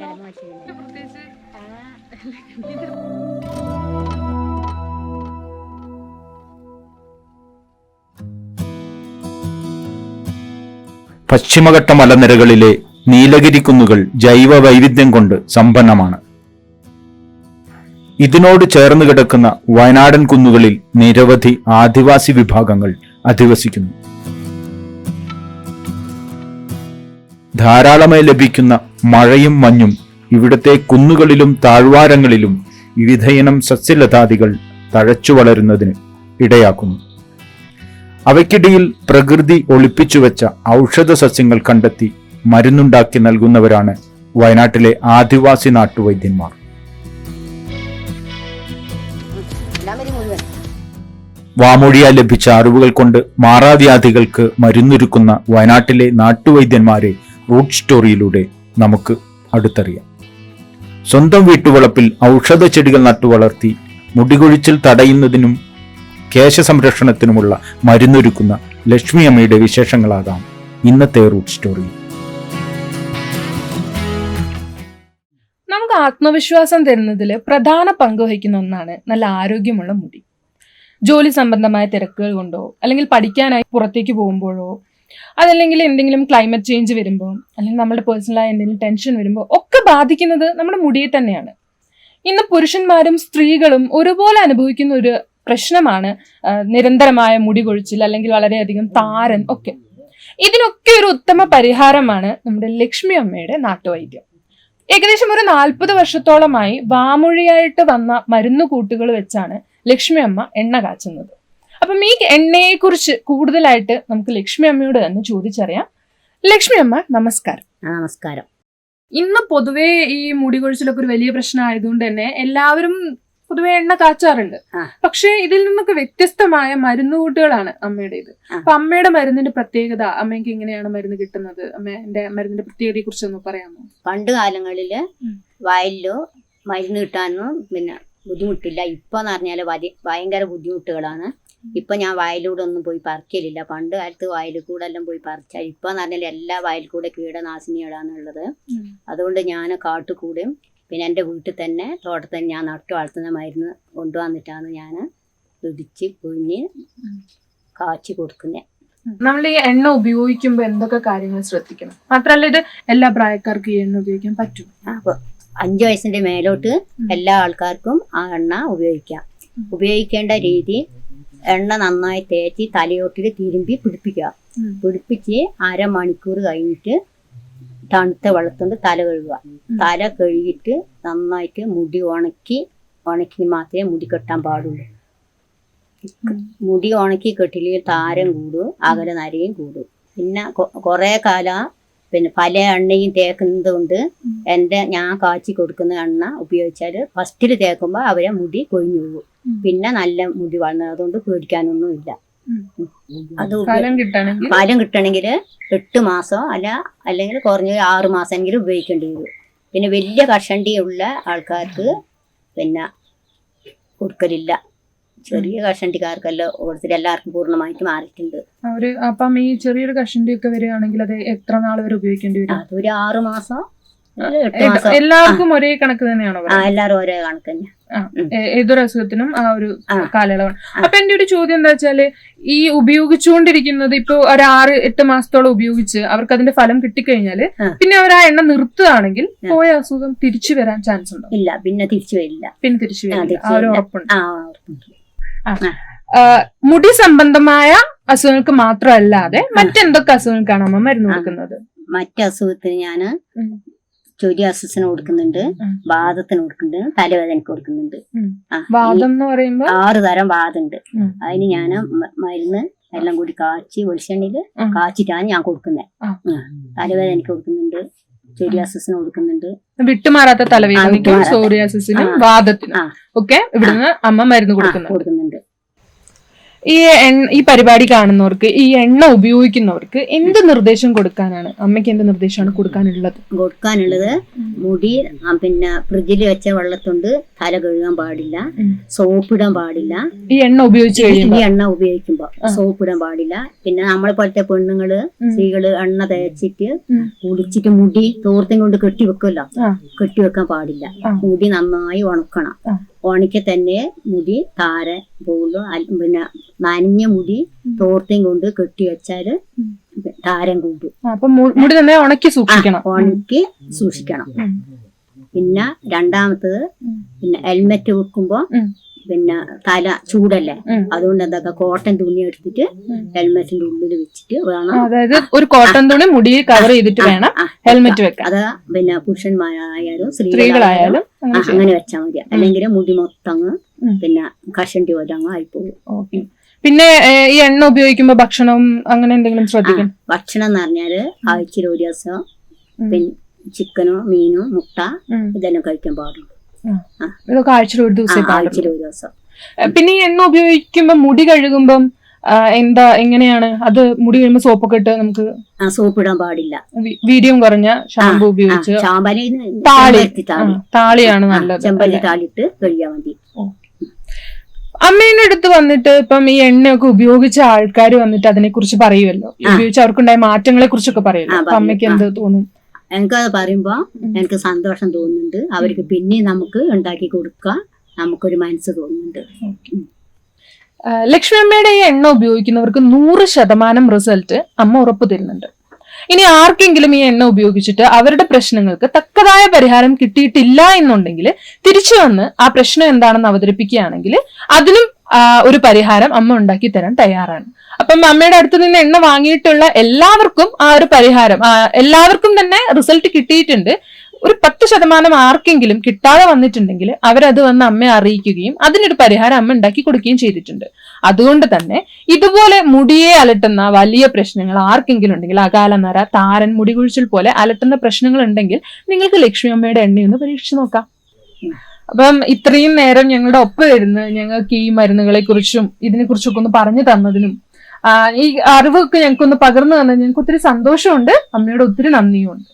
പ്രത്യേകിച്ച് പശ്ചിമഘട്ട മലനിരകളിലെ നീലഗിരി കുന്നുകൾ ജൈവ വൈവിധ്യം കൊണ്ട് സമ്പന്നമാണ്. ഇതിനോട് ചേർന്ന് കിടക്കുന്ന വയനാടൻ കുന്നുകളിൽ നിരവധി ആദിവാസി വിഭാഗങ്ങൾ അധിവസിക്കുന്നു. ധാരാളമായി ലഭിക്കുന്ന മഴയും മഞ്ഞും ഇവിടുത്തെ കുന്നുകളിലും താഴ്വാരങ്ങളിലും വിവിധയിനം സസ്യലതാദികൾ തഴച്ചു വളരുന്നതിന് ഇടയാക്കുന്നു. അവയ്ക്കിടയിൽ പ്രകൃതി ഒളിപ്പിച്ചുവെച്ച ഔഷധ സസ്യങ്ങൾ കണ്ടെത്തി മരുന്നുണ്ടാക്കി നൽകുന്നവരാണ് വയനാട്ടിലെ ആദിവാസി നാട്ടുവൈദ്യന്മാർ. വാമൊഴിയ വാമൊഴിയാൽ ലഭിച്ച അറിവുകൾ കൊണ്ട് മാറാവ്യാധികൾക്ക് മരുന്നൊരുക്കുന്ന വയനാട്ടിലെ നാട്ടുവൈദ്യന്മാരെ റൂട്ട് സ്റ്റോറിയിലൂടെ നമുക്ക് അടുത്തറിയാം. സ്വന്തം വീട്ടുവളപ്പിൽ ഔഷധ ചെടികൾ നട്ടുവളർത്തി മുടികൊഴിച്ചിൽ തടയുന്നതിനും കേശ സംരക്ഷണത്തിനുമുള്ള മരുന്നൊരുക്കുന്ന ലക്ഷ്മി അമ്മയുടെ വിശേഷങ്ങളാകാം ഇന്നത്തെ റൂട്ട് സ്റ്റോറി. നമുക്ക് ആത്മവിശ്വാസം തരുന്നതിൽ പ്രധാന പങ്ക് വഹിക്കുന്ന ഒന്നാണ് നല്ല ആരോഗ്യമുള്ള മുടി. ജോലി സംബന്ധമായ തിരക്കുകൾ കൊണ്ടോ അല്ലെങ്കിൽ പഠിക്കാനായി പുറത്തേക്ക് പോകുമ്പോഴോ അതല്ലെങ്കിൽ എന്തെങ്കിലും ക്ലൈമറ്റ് ചേഞ്ച് വരുമ്പോൾ അല്ലെങ്കിൽ നമ്മുടെ പേഴ്സണലായ എന്തെങ്കിലും ടെൻഷൻ വരുമ്പോൾ ഒക്കെ ബാധിക്കുന്നത് നമ്മുടെ മുടിയെ തന്നെയാണ്. ഇന്ന് പുരുഷന്മാരും സ്ത്രീകളും ഒരുപോലെ അനുഭവിക്കുന്ന ഒരു പ്രശ്നമാണ് നിരന്തരമായ മുടി കൊഴിച്ചിൽ അല്ലെങ്കിൽ വളരെയധികം താരൻ ഒക്കെ. ഇതിനൊക്കെ ഒരു ഉത്തമ പരിഹാരമാണ് നമ്മുടെ ലക്ഷ്മി അമ്മയുടെ നാട്ടുവൈദ്യം. ഏകദേശം ഒരു നാൽപ്പത് വർഷത്തോളമായി വാമൊഴിയായിട്ട് വന്ന മരുന്ന് കൂട്ടുകൾ വെച്ചാണ് ലക്ഷ്മി അമ്മ എണ്ണ കാച്ചുന്നത്. അപ്പം ഈ എണ്ണയെ കുറിച്ച് കൂടുതലായിട്ട് നമുക്ക് ലക്ഷ്മി അമ്മയോട് തന്നെ ചോദിച്ചറിയാം. ലക്ഷ്മി അമ്മ നമസ്കാരം. നമസ്കാരം. ഇന്ന് പൊതുവേ ഈ മുടി കൊഴിച്ചിലൊക്കെ ഒരു വലിയ പ്രശ്നം ആയതുകൊണ്ട് തന്നെ എല്ലാവരും പൊതുവെ എണ്ണ കാച്ചാറുണ്ട്. പക്ഷേ ഇതിൽ നിന്നൊക്കെ വ്യത്യസ്തമായ മരുന്നുകൂട്ടുകളാണ് അമ്മയുടേത്. ഇത് അപ്പൊ അമ്മയുടെ മരുന്നിന്റെ പ്രത്യേകത അമ്മയ്ക്ക് എങ്ങനെയാണ് മരുന്ന് കിട്ടുന്നത്? അമ്മേന്റെ മരുന്നിന്റെ പ്രത്യേകതയെ കുറിച്ച് ഒന്ന് പറയാമോ? പണ്ട് കാലങ്ങളിൽ. വയലിലോ മരുന്ന് കിട്ടാനൊന്നും പിന്നെ ബുദ്ധിമുട്ടില്ല. ഇപ്പൊ എന്ന് പറഞ്ഞാൽ ഭയങ്കര ബുദ്ധിമുട്ടുകളാണ്. ഇപ്പൊ ഞാൻ വയലൂടെ ഒന്നും പോയി പറിക്കലില്ല. പണ്ട് കാലത്ത് വയലിൽ കൂടെ എല്ലാം പോയി പറിച്ചാൽ ഇപ്പൊ എന്ന് പറഞ്ഞാൽ എല്ലാ വയലിൽ കൂടെ കീടനാശിനികളാണ് ഉള്ളത് അതുകൊണ്ട് ഞാൻ കാട്ടുകൂടെയും പിന്നെ എന്റെ വീട്ടിൽ തന്നെ തോട്ടത്തിൽ ഞാൻ നട്ടു വളർത്തുന്ന മരുന്ന് കൊണ്ടുവന്നിട്ടാണ് ഞാൻ ഇടിച്ച് പുഴിഞ്ഞ് കാച്ചി കൊടുക്കുന്നത് നമ്മൾ ഈ എണ്ണ ഉപയോഗിക്കുമ്പോൾ എന്തൊക്കെ കാര്യങ്ങൾ ശ്രദ്ധിക്കണം? മാത്രമല്ല ഇത് എല്ലാ പ്രായക്കാർക്കും ഈ എണ്ണ ഉപയോഗിക്കാൻ പറ്റും. അപ്പോൾ അഞ്ചു വയസ്സിന്റെ മേലോട്ട് എല്ലാ ആൾക്കാർക്കും ആ എണ്ണ ഉപയോഗിക്കാം. ഉപയോഗിക്കേണ്ട രീതി എണ്ണ നന്നായി തേച്ച് തലയോട്ടിൽ തിരുമ്പി പിടിപ്പിക്കുക. പിടിപ്പിച്ച് അരമണിക്കൂർ കഴിഞ്ഞിട്ട് തണുത്ത വെള്ളത്തോണ്ട് തല കഴുകുക. തല കഴുകിയിട്ട് നന്നായിട്ട് മുടി ഉണക്കി ഉണക്കി മാത്രമേ മുടി കെട്ടാൻ പാടുള്ളൂ. മുടി ഉണക്കി കെട്ടിലെ താരം കൂടും അകല നരയും കൂടും. പിന്നെ കുറേ കാലം പിന്നെ പല എണ്ണയും തേക്കുന്നത് കൊണ്ട് എന്റെ ഞാൻ കാച്ചി കൊടുക്കുന്ന എണ്ണ ഉപയോഗിച്ചാൽ ഫസ്റ്റിൽ തേക്കുമ്പോൾ അവരെ മുടി കൊഴിഞ്ഞു പോകും. പിന്നെ നല്ല മുടി വളർന്നത് അതുകൊണ്ട് പേടിക്കാനൊന്നും ഇല്ല. അത് ഫലം കിട്ടണമെങ്കിൽ? എട്ട് മാസം അല്ല അല്ലെങ്കിൽ കുറഞ്ഞ ആറ് മാസമെങ്കിലും ഉപയോഗിക്കേണ്ടി വരും. പിന്നെ വലിയ കഷണ്ടിയുള്ള ആൾക്കാർക്ക് പിന്നെ കൊടുക്കലില്ല. ചെറിയ കഷണ്ടിക്കാർക്കെല്ലാം കൊടുത്തിട്ട് എല്ലാവർക്കും പൂർണമായിട്ട് മാറിയിട്ടുണ്ട്. അവർ അപ്പം ഈ ചെറിയൊരു കഷണ്ടി ഒക്കെ വരികയാണെങ്കിൽ അത് എത്ര നാൾ വരെ ഉപയോഗിക്കേണ്ടി വരും? അതൊരു ആറ് മാസം എല്ലാവർക്കും ഒരേ കണക്ക് തന്നെയാണോ? എല്ലാവരും ഒരേ കണക്ക് തന്നെ ഏ- ഏതൊരു അസുഖത്തിനും ആ ഒരു. കാലയളവാണ്. അപ്പൊ എന്റെ ഒരു ചോദ്യം എന്താ വെച്ചാൽ ഈ ഉപയോഗിച്ചുകൊണ്ടിരിക്കുന്നത് ഇപ്പൊ ഒരു ആറ് എട്ട് മാസത്തോളം ഉപയോഗിച്ച് അവർക്ക് അതിന്റെ ഫലം കിട്ടിക്കഴിഞ്ഞാൽ. പിന്നെ അവർ ആ എണ്ണ നിർത്തുകയാണെങ്കിൽ പോയ അസുഖം തിരിച്ചു വരാൻ ചാൻസ് ഉണ്ടോ? ഇല്ല പിന്നെ തിരിച്ചു വരില്ല. പിന്നെ തിരിച്ചു വരും വരില്ല. ആ ഒരു. ഉറപ്പുണ്ട്. മുടി സംബന്ധമായ അസുഖങ്ങൾക്ക് മാത്രമല്ലാതെ മറ്റെന്തൊക്കെ അസുഖങ്ങൾക്കാണ് അമ്മ മരുന്ന് കൊടുക്കുന്നത്? മറ്റു അസുഖത്തിന് ഞാൻ ഉം. ചൊരിയാസിന് കൊടുക്കുന്നുണ്ട് വാദത്തിന് കൊടുക്കുന്നുണ്ട് തലവേദനക്ക് കൊടുക്കുന്നുണ്ട്. വാദം എന്ന് പറയുമ്പോൾ ആറ് തരം വാദമുണ്ട്. അതിന് ഞാൻ മരുന്ന് എല്ലാം കൂടി കാച്ചി വെളിച്ചെണ്ണയിൽ ഉം. കാച്ചിട്ടാണ് ഞാൻ കൊടുക്കുന്നത്. തലവേദനക്ക് കൊടുക്കുന്നുണ്ട് സോറിയാസിന് കൊടുക്കുന്നുണ്ട്. വിട്ടുമാറാത്ത തലവേദനയ്ക്കും ആ. വാദത്തിനും. ഒക്കെ ഇവിടുന്ന് അമ്മ മരുന്ന് കൊടുക്കുന്നുണ്ട്. ഈ എണ്ണ ഈ പരിപാടി കാണുന്നവർക്ക് ഈ എണ്ണ ഉപയോഗിക്കുന്നവർക്ക് എന്ത് നിർദ്ദേശം കൊടുക്കാനാണ്? അമ്മയ്ക്ക് എന്ത് നിർദ്ദേശമാണ് കൊടുക്കാനുള്ളത്? കൊടുക്കാനുള്ളത് മുടി പിന്നെ ഫ്രിഡ്ജിൽ വെച്ച വെള്ളത്തുണ്ട് തല കഴുകാൻ പാടില്ല സോപ്പ് സോപ്പിടാൻ പാടില്ല. ഈ എണ്ണ ഉപയോഗിച്ച് ഈ കഴിയുമ്പോൾ എണ്ണ ഉപയോഗിക്കുമ്പോ സോപ്പിടാൻ പാടില്ല. പിന്നെ നമ്മളെ പോലത്തെ പെണ്ണുങ്ങൾ. സ്ത്രീകൾ എണ്ണ തേച്ചിട്ട്. കുളിച്ചിട്ട് മുടി തോർത്തും കൊണ്ട് കെട്ടി വെക്കുമല്ലോ കെട്ടി വെക്കാൻ പാടില്ല മുടി നന്നായി ഉണക്കണം. ആ. ഉണക്കി തന്നെ മുടി താര പോകുള്ളൂ പിന്നെ നനഞ്ഞ മുടി തോർത്തയും കൊണ്ട് കെട്ടി വെച്ചാൽ. താരം കൂടും അപ്പൊ മുടി തന്നെ ഉണക്കി സൂക്ഷിക്കണം ഉണക്കി സൂക്ഷിക്കണം പിന്നെ രണ്ടാമത്തത് പിന്നെ ഹെൽമെറ്റ് വെക്കുമ്പോ ഉം. പിന്നെ തല ചൂടല്ലേ? അതുകൊണ്ട് എന്താ കോട്ടൺ തുണി എടുത്തിട്ട് ഹെൽമെറ്റിന്റെ ഉള്ളിൽ വെച്ചിട്ട് വേണം. അതായത് ഒരു കോട്ടൺ തുണി മുടിയിൽ കവർ ചെയ്തിട്ട് വേണം ഹെൽമെറ്റ് വെക്കാം അത് പിന്നെ പുരുഷന്മാരായാലും സ്ത്രീകളായാലും അങ്ങനെ വെച്ചാൽ മതി. അല്ലെങ്കിൽ മുടി മൊത്തം അങ്ങ് പിന്നെ കഷണ്ടി പോലെ അങ്ങ് ആയിപ്പോകും. ഓക്കേ. പിന്നെ ഈ എണ്ണ ഉപയോഗിക്കുമ്പോ ഭക്ഷണം അങ്ങനെ എന്തെങ്കിലും ശ്രദ്ധിക്കും? ഭക്ഷണം എന്ന് പറഞ്ഞാൽ ആഴ്ചയിൽ ഒരു ദിവസം പിന്നെ ചിക്കനോ മീനോ മുട്ട. ഇതെല്ലാം കഴിക്കാൻ പാടുള്ളൂ. ഇതൊക്കെ ആഴ്ചയിൽ ഒരു ദിവസം ആഴ്ചയിൽ ഒരു ദിവസം. പിന്നെ ഈ എണ്ണ ഉപയോഗിക്കുമ്പോ മുടി കഴുകുമ്പം എന്താ എങ്ങനെയാണ്? അത് മുടി കഴിയുമ്പോ സോപ്പൊക്കെ ഇട്ട് നമുക്ക് സോപ്പ് ഇടാൻ പാടില്ല. വീഡിയോ കുറഞ്ഞ ഷാമ്പു ഉപയോഗിച്ച് താളി. താളിയാണ് നല്ലത് ചെമ്പല്ലി താളിട്ട് കഴിയാൻ മതി. അമ്മേന്റെ അടുത്ത് വന്നിട്ട് ഇപ്പം ഈ എണ്ണയൊക്കെ ഉപയോഗിച്ച ആൾക്കാർ വന്നിട്ട് അതിനെ കുറിച്ച് പറയുമല്ലോ ഉപയോഗിച്ച് അവർക്കുണ്ടായ മാറ്റങ്ങളെ കുറിച്ചൊക്കെ പറയുമല്ലോ അമ്മയ്ക്ക് എന്ത് തോന്നും? എനിക്കത് പറയുമ്പോ എനിക്ക് സന്തോഷം തോന്നുന്നുണ്ട്. അവർക്ക് പിന്നെ നമുക്ക് ഉണ്ടാക്കി കൊടുക്കാൻ നമുക്കൊരു മനസ്സ് തോന്നുന്നുണ്ട്. ലക്ഷ്മി അമ്മയുടെ ഈ എണ്ണ ഉപയോഗിക്കുന്നവർക്ക് നൂറ് ശതമാനം റിസൾട്ട് അമ്മ ഉറപ്പ് തരുന്നുണ്ട്. ഇനി ആർക്കെങ്കിലും ഈ എണ്ണ ഉപയോഗിച്ചിട്ട് അവരുടെ പ്രശ്നങ്ങൾക്ക് തക്കതായ പരിഹാരം കിട്ടിയിട്ടില്ല എന്നുണ്ടെങ്കിൽ തിരിച്ചു വന്ന് ആ പ്രശ്നം എന്താണെന്ന് അവതരിപ്പിക്കുകയാണെങ്കിൽ അതിനും ഒരു പരിഹാരം അമ്മ ഉണ്ടാക്കി തരാൻ തയ്യാറാണ്. അപ്പം അമ്മയുടെ അടുത്ത് നിന്ന് എണ്ണ വാങ്ങിയിട്ടുള്ള എല്ലാവർക്കും ആ ഒരു പരിഹാരം എല്ലാവർക്കും തന്നെ റിസൾട്ട് കിട്ടിയിട്ടുണ്ട്. ഒരു പത്ത് ശതമാനം ആർക്കെങ്കിലും കിട്ടാതെ വന്നിട്ടുണ്ടെങ്കിൽ അവരത് വന്ന് അമ്മയെ അറിയിക്കുകയും അതിനൊരു പരിഹാരം അമ്മ ഉണ്ടാക്കി കൊടുക്കുകയും ചെയ്തിട്ടുണ്ട്. അതുകൊണ്ട് തന്നെ ഇതുപോലെ മുടിയെ അലട്ടുന്ന വലിയ പ്രശ്നങ്ങൾ ആർക്കെങ്കിലും ഉണ്ടെങ്കിൽ അകാല നര താരൻ മുടി കുഴിച്ചിൽ പോലെ അലട്ടുന്ന പ്രശ്നങ്ങൾ ഉണ്ടെങ്കിൽ നിങ്ങൾക്ക് ലക്ഷ്മി അമ്മയുടെ എണ്ണയൊന്ന് പരീക്ഷിച്ച് നോക്കാം. അപ്പം ഇത്രയും നേരം ഞങ്ങളുടെ ഒപ്പം ഇരുന്ന് ഞങ്ങൾക്ക് ഈ മരുന്നുകളെ കുറിച്ചും ഇതിനെ കുറിച്ചൊക്കെ ഒന്ന് പറഞ്ഞു തന്നതിനും ഈ അറിവൊക്കെ ഞങ്ങൾക്കൊന്ന് പകർന്നു തന്നതിന് ഞങ്ങൾക്ക് ഒത്തിരി സന്തോഷമുണ്ട്. അമ്മയോട് ഒത്തിരി നന്ദിയുമുണ്ട്.